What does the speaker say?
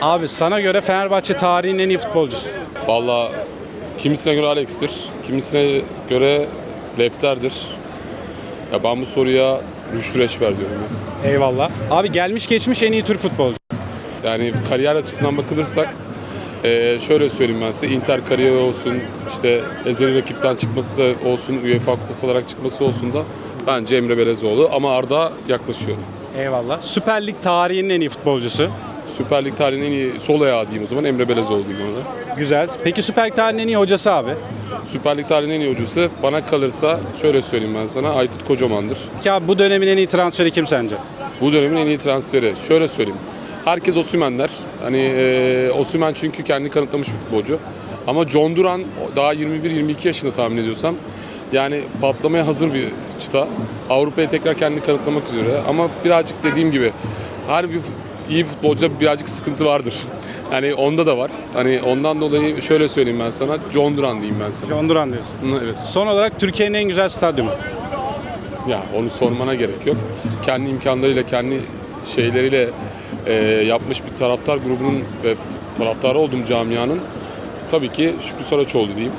Abi sana göre Fenerbahçe tarihinin en iyi futbolcusu. Valla kimisine göre Alex'tir, kimisine göre Lefter'dir. Ya ben bu soruya Rüştü Reçber diyorum. ya. Eyvallah. Abi gelmiş geçmiş en iyi Türk futbolcu. Yani kariyer açısından bakılırsak eee, şöyle söyleyeyim ben size. Inter kariyeri olsun, işte ezeli rakipten çıkması da olsun, UEFA Kupası olarak çıkması olsun da bence Emre Belezoğlu. Ama Arda yaklaşıyor. Eyvallah. Süper Lig tarihinin en iyi futbolcusu. Süper Lig tarihinin en iyi sol ayağı diyeyim o zaman Emre Belezoğlu diyeyim ona. Güzel. Peki Süper Lig tarihinin en iyi hocası abi? Süper Lig tarihinin en iyi oyuncusu bana kalırsa şöyle söyleyeyim ben sana Aykut Kocaman'dır. Peki abi bu dönemin en iyi transferi kim sence? Bu dönemin en iyi transferi. Şöyle söyleyeyim. Herkes Osimhen der. Hani e, Osimhen çünkü kendini kanıtlamış bir futbolcu. Ama John Duran daha 21-22 yaşında tahmin ediyorsam. Yani patlamaya hazır bir çıta. Avrupa'ya tekrar kendini kanıtlamak üzere. Ama birazcık dediğim gibi her bir iyi futbolcuda birazcık sıkıntı vardır. Yani onda da var. Hani ondan dolayı şöyle söyleyeyim ben sana. John Duran diyeyim ben sana. John Duran diyorsun. Hı, Evet. Son olarak Türkiye'nin en güzel stadyumu. Ya onu sormana gerek yok. Kendi imkanlarıyla, kendi şeyleriyle e, yapmış bir taraftar grubunun ve taraftarı olduğum camianın tabii ki Şükrü Saraçoğlu diyeyim.